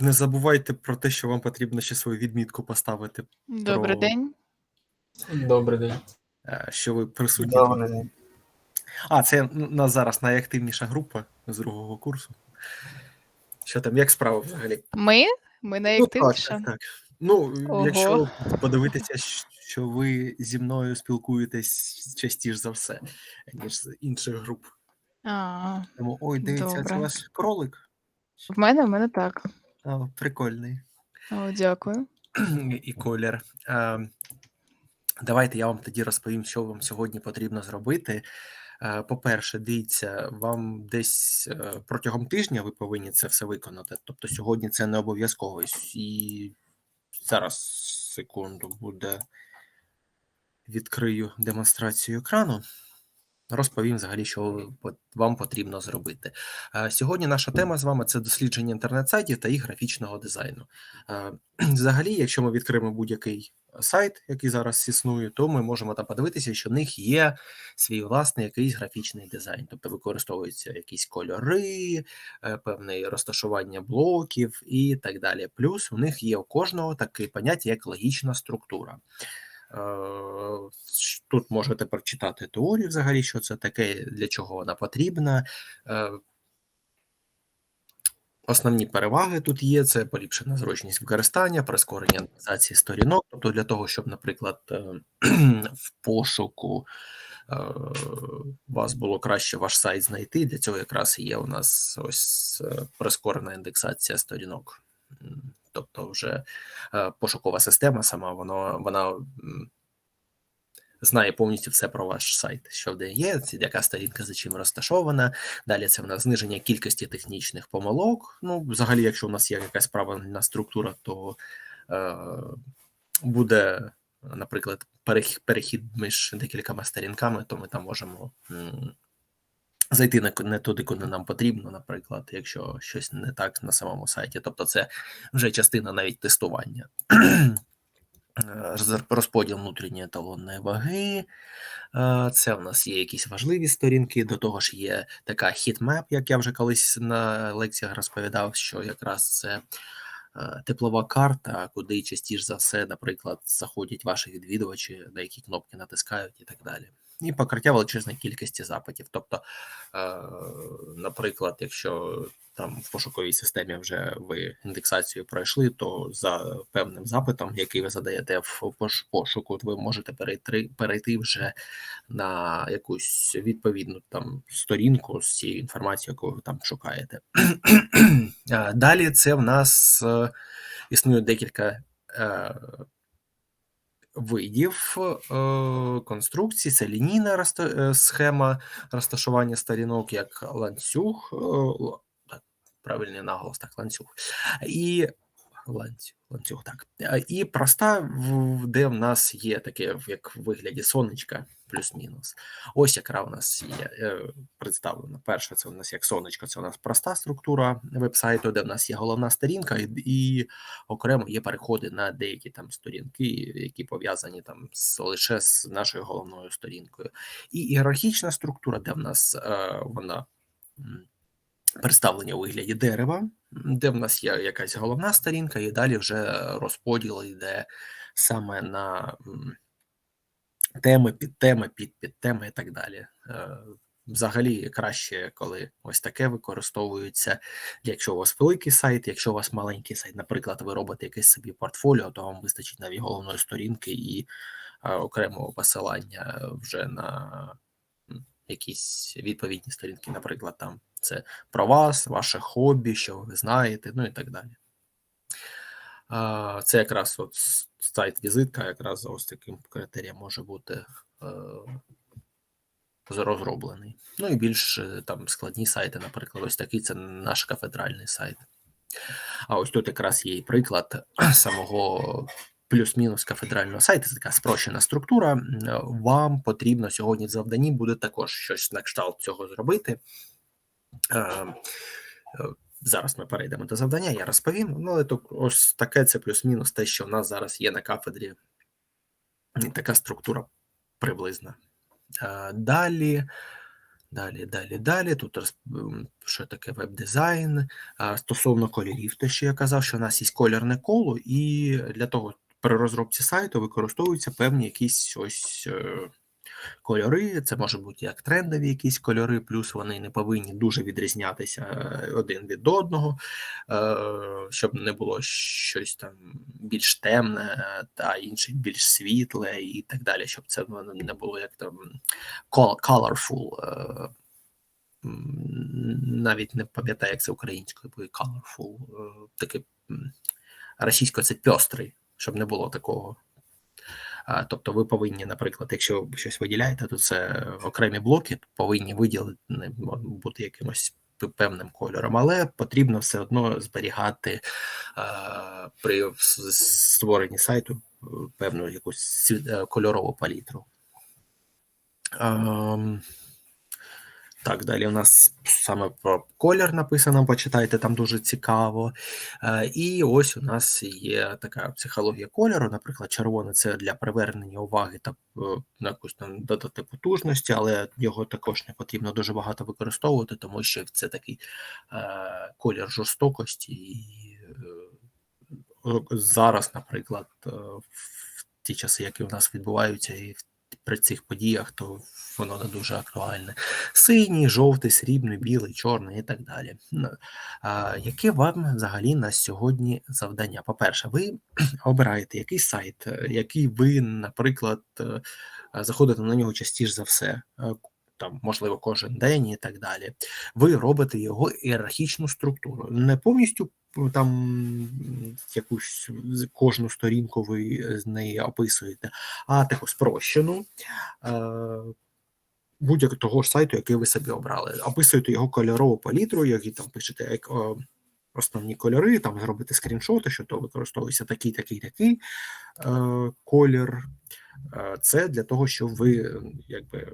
Не забувайте про те, що вам потрібно ще свою відмітку поставити, Добрий Про- день. Добрий день. е, що ви присутні. Добрий день. А, це у нас зараз найактивніша група з другого курсу. Що там, як справа взагалі? Ми? Ми Ну, так, так, так. Ну, Ого. якщо подивитися, що ви зі мною спілкуєтесь частіше за все, ніж з інших груп. А, Тому, ой, дивіться, це у вас кролик. в мене, в мене так. А, прикольний. О, дякую. і колір. Давайте я вам тоді розповім, що вам сьогодні потрібно зробити. По-перше, дивіться, вам десь е, протягом тижня ви повинні це все виконати. Тобто сьогодні це не обов'язково. І зараз секунду буде відкрию демонстрацію екрану. Розповім взагалі, що вам потрібно зробити. Е, Сьогодні наша тема з вами це дослідження інтернет-сайтів та їх графічного дизайну. Е, Взагалі, якщо ми відкриємо будь-який сайт, який зараз існує, то ми можемо там подивитися, що в них є свій власний якийсь графічний дизайн, тобто використовуються якісь кольори, е, певне розташування блоків і так далі. Плюс у них є у кожного таке поняття, як логічна структура. Е, Тут можете прочитати теорію, взагалі, що це таке, для чого вона потрібна. Е, Основні переваги тут є: це поліпшена зручність використання, прискорення аналізації сторінок. Тобто, для того, щоб, наприклад, е, в пошуку вас було краще ваш сайт знайти. Для цього якраз є у нас ось прискорена індексація сторінок. Тобто, вже е, пошукова система сама, воно, вона знає повністю все про ваш сайт, що де є, яка сторінка за чим розташована. Далі це в нас зниження кількості технічних помилок. Ну, взагалі, якщо у нас є якась правильна структура, то е, буде, наприклад, перехід, між декількома сторінками, то ми там можемо зайти не, не туди, куди нам потрібно, наприклад, якщо щось не так на самому сайті. Тобто, це вже частина навіть тестування. Розподіл внутрішньої еталонної ваги. Це в нас є якісь важливі сторінки. До того ж, є така хітмеп, як я вже колись на лекціях розповідав, що якраз це теплова карта, куди частіше за все, наприклад, заходять ваші відвідувачі, на які кнопки натискають і так далі. І покриття величезної кількості запитів. Тобто, е, наприклад, якщо там в пошуковій системі вже ви індексацію пройшли, то за певним запитом, який ви задаєте в пошуку, ви можете перейти, перейти вже на якусь відповідну там сторінку з цією інформацією, яку ви там шукаєте. Е, Далі це в нас е, існує декілька видів конструкції, конструкцій. Це лінійна е, схема розташування сторінок, як ланцюг, е, правильний наголос, так, ланцюг. І ланцюг, ланцюг, так. Е, І проста, де в нас є таке, як в вигляді сонечка, плюс-мінус. Ось яка у нас є е, представлена. Перше, це у нас як сонечко, це у нас проста структура вебсайту, де в нас є головна сторінка, і, і окремо є переходи на деякі там сторінки, які пов'язані там з лише з нашою головною сторінкою. І ієрархічна структура, де в нас е, вона. Представлення у вигляді дерева, де в нас є якась головна сторінка, і далі вже розподіл йде саме на м, теми, підтеми, під підтеми і так далі. Е, Взагалі краще, коли ось таке використовується. Якщо у вас великий сайт, якщо у вас маленький сайт, наприклад, ви робите якесь собі портфоліо, то вам вистачить навіть головної сторінки і е, окремого посилання вже на якісь відповідні сторінки, наприклад, там це про вас, ваше хобі, що ви знаєте, ну і так далі. Це якраз от сайт-візитка, якраз за ось таким критерієм може бути е, розроблений. Ну і більш е, там складні сайти, наприклад, ось такий це наш кафедральний сайт. А ось тут якраз є і приклад самого плюс-мінус кафедрального сайту. Це така спрощена структура. Вам потрібно сьогодні в завданні буде також щось на кшталт цього зробити. Е, е, Зараз ми перейдемо до завдання, я розповім. Ну, але то ось таке це плюс-мінус те, що в нас зараз є на кафедрі. Така структура приблизна. Е, Далі Далі, далі, далі. Тут що таке веб-дизайн. Стосовно кольорів, те, що я казав, що у нас є кольорне коло, і для того при розробці сайту використовуються певні якісь ось е, кольори. Це може бути як трендові якісь кольори, плюс вони не повинні дуже відрізнятися е, один від одного, е, щоб не було щось там більш темне, е, та інше більш світле і так далі, щоб це не було як там col- colorful. Навіть не пам'ятаю, як це українською буде colorful. Таке російською це пьострий, щоб не було такого. Тобто ви повинні, наприклад, якщо ви щось виділяєте, то це окремі блоки повинні виділити бути якимось певним кольором, але потрібно все одно зберігати при створенні сайту е, певну якусь е, кольорову палітру. Так, далі у нас саме про колір написано, почитайте, там дуже цікаво. Е, І ось у нас є така психологія кольору. Наприклад, червоне це для привернення уваги та е, на якусь там додати потужності, але його також не потрібно дуже багато використовувати, тому що це такий е, колір жорстокості. І зараз, наприклад, в ті часи, які у нас відбуваються, і в- при цих подіях, то воно не дуже актуальне. Синій, жовтий, срібний, білий, чорний і так далі. Ну, А, яке вам взагалі на сьогодні завдання? По-перше, ви обираєте який сайт, е, який ви, наприклад, е, заходите на нього частіше за все. Е, Там, можливо, кожен день і так далі. Ви робите його ієрархічну структуру. Не повністю там якусь кожну сторінку ви з неї описуєте, а таку спрощену. е, будь-якого того ж сайту, який ви собі обрали. Описуєте його кольорову палітру, які там пишете як о, основні кольори, там зробите скріншоти, що то використовується такий, такий, такий е, колір. Е, це для того, щоб ви е, якби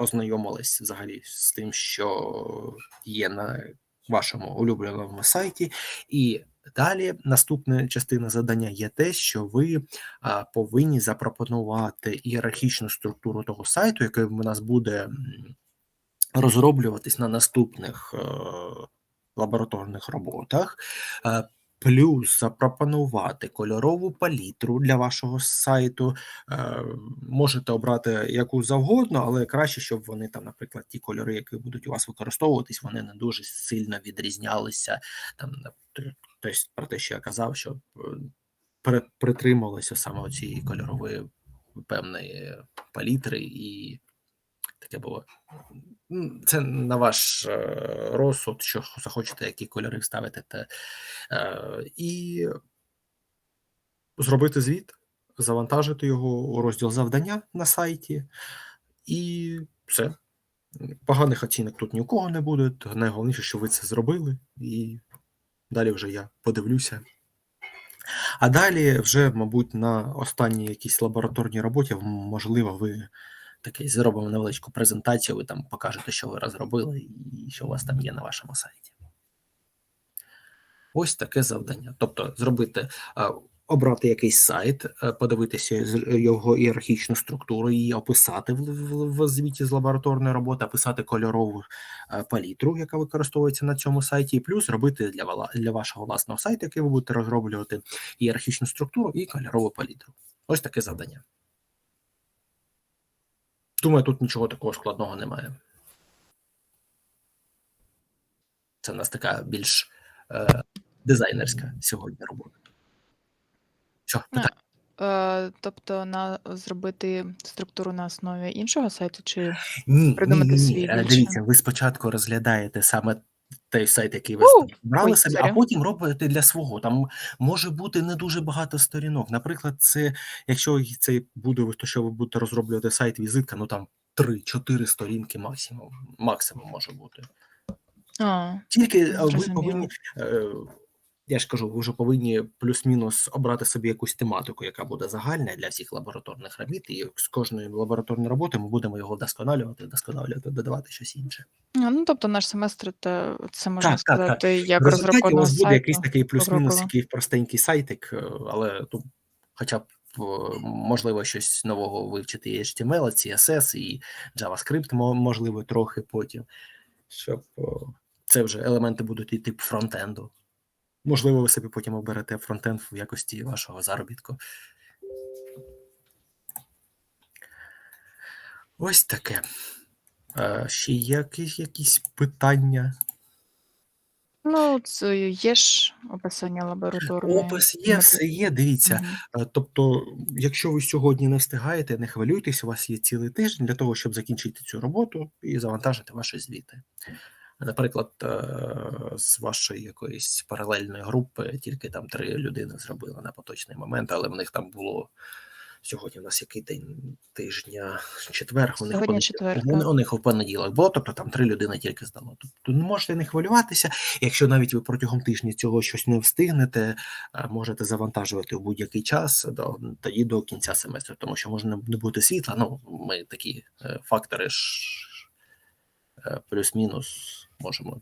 ознайомились взагалі з тим, що є на вашому улюбленому сайті, і далі наступна частина завдання є те, що ви а, повинні запропонувати ієрархічну структуру того сайту, який у нас буде розроблюватись на наступних е, лабораторних роботах. Плюс запропонувати кольорову палітру для вашого сайту. Е, можете обрати яку завгодно, але краще, щоб вони там, наприклад, ті кольори, які будуть у вас використовуватись, вони не дуже сильно відрізнялися. Там, тобто, про те, що я казав, щоб е, притримувалися саме цієї кольорової певної палітри, і таке було. Це на ваш е, розсуд, що захочете, які кольори вставити, те, е, і зробити звіт, завантажити його у розділ завдання на сайті, і все. Поганих оцінок тут ні у кого не буде. Найголовніше, що ви це зробили, і далі вже я подивлюся. А далі, вже, мабуть, на останній якійсь лабораторній роботі, можливо, ви такий зробимо невеличку презентацію, ви там покажете, що ви розробили і що у вас там є на вашому сайті. Ось таке завдання. Тобто, зробити, обрати якийсь сайт, подивитися його ієрархічну структуру, її описати в, в, в звіті з лабораторної роботи, описати кольорову палітру, яка використовується на цьому сайті, і плюс робити для, для вашого власного сайту, який ви будете розроблювати, ієрархічну структуру і кольорову палітру. Ось таке завдання. Думаю, тут нічого такого складного немає. Це в нас така більш е, дизайнерська сьогодні робота. Що, питання? Е, тобто на зробити структуру на основі іншого сайту, чи Ні, ні, придумати ні, ні. свій Е, більше? Дивіться, ви спочатку розглядаєте саме той сайт, який ви У, брали собі, а потім робите для свого. Там може бути не дуже багато сторінок. Наприклад, це якщо це буде то, що ви будете розроблювати сайт візитка, ну там 3-4 сторінки максимум, максимум може бути. А, Тільки е, ви повинні, е, я ж кажу, ви вже повинні плюс-мінус обрати собі якусь тематику, яка буде загальна для всіх лабораторних робіт, і з кожної лабораторної роботи ми будемо його вдосконалювати, вдосконалювати, додавати щось інше. А, ну тобто наш семестр, та це можна Так, так, так. сказати, як розробка у вас буде якийсь такий плюс-мінус, який простенький сайтик, е, але ну, хоча б е, можливо щось нового вивчити і HTML, CSS і JavaScript, можливо, трохи потім, щоб е, це вже елементи будуть йти по фронтенду. Можливо, ви собі потім оберете фронтенд в якості вашого заробітку. Ось таке. Е, Ще є якісь, якісь питання? Ну, це є ж описання лабораторної. Опис є, все є. Дивіться. Мгм. Е, Тобто, якщо ви сьогодні не встигаєте, не хвилюйтесь, у вас є цілий тиждень для того, щоб закінчити цю роботу і завантажити ваші звіти. Наприклад, е, з вашої якоїсь паралельної групи тільки там три людини зробили на поточний момент, але в них там було сьогодні. У нас який день тижня, четвер. У них понеділ- четвер, у, у них в понеділок було, тобто там три людини тільки здало. Тобто не можете не хвилюватися. Якщо навіть ви протягом тижня цього щось не встигнете, можете завантажувати в будь-який час до тоді до кінця семестру, тому що може не не бути світла. Ну, ми такі е, фактори ж е, плюс-мінус можемо.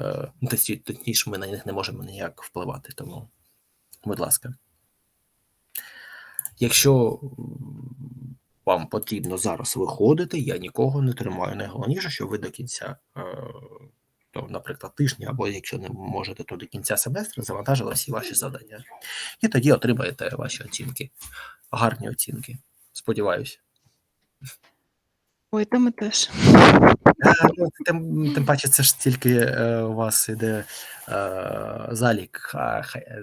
е, ну, точні- Точніше, ми на них не можемо ніяк впливати. Тому, будь ласка. Якщо вам потрібно зараз виходити, я нікого не тримаю. Найголовніше, що ви до кінця, е, то, наприклад, тижня, або якщо не можете, то до кінця семестру завантажили всі ваші завдання. І тоді отримаєте ваші оцінки. Гарні оцінки. Сподіваюся. Ой, та ми теж. Ну, Тим, тим паче, це ж тільки е, у вас іде е, залік. Е,